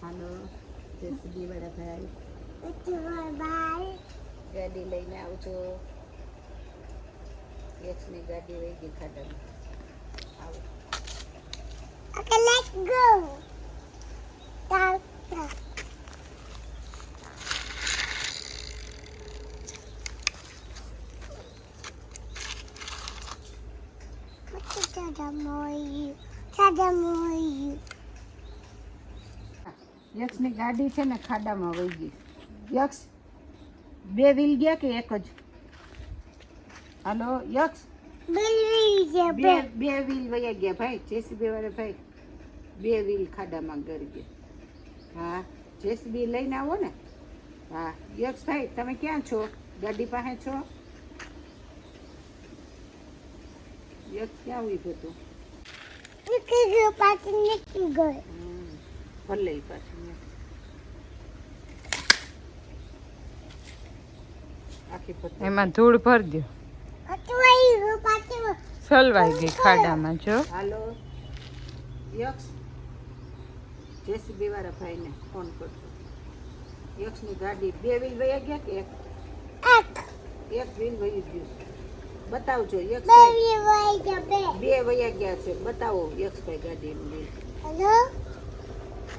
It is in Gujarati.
હાલો જેસીબી વાળા ભાઈ બાય ગાડી લઈને આવજો યક્ષની ગાડી વહી ગઈ ખાડામાં આવો Okay, let's go. Down. યક્ષની ગાડી છે ને ખાડામાં વહી ગઈ. યક્ષ બે વ્હીલ ગયા કે એક જ? હાલો યક્ષ? બે બે વ્હીલ વયા ગયા ભાઈ જેસીબી વાળા ભાઈ. બે વ્હીલ ખાડામાં ગરી ગયા. હા જેસીબી લઈને આવો ને. હા યક્ષ ભાઈ તમે ક્યાં છો? ગાડી પાસે છો? યક્ષ ક્યાં ઊભો હતો? પાછી નીકળી ઈ પાછું લઈ આખી એમાં ધૂળ ભર દો સલવાઈ ગઈ ખાડામાં જો. હાલો. યક્ષ. જેસીબી વાળા ભાઈને ફોન કરજો. યક્ષની ગાડી બે વ્હીલ વહી ગયા કે એક? એક. વ્હીલ વહી ગયું બતાવજો યક્ષ બે વયા ગયા છે. બતાવો યક્ષભાઈ ગાડી વ્હીલ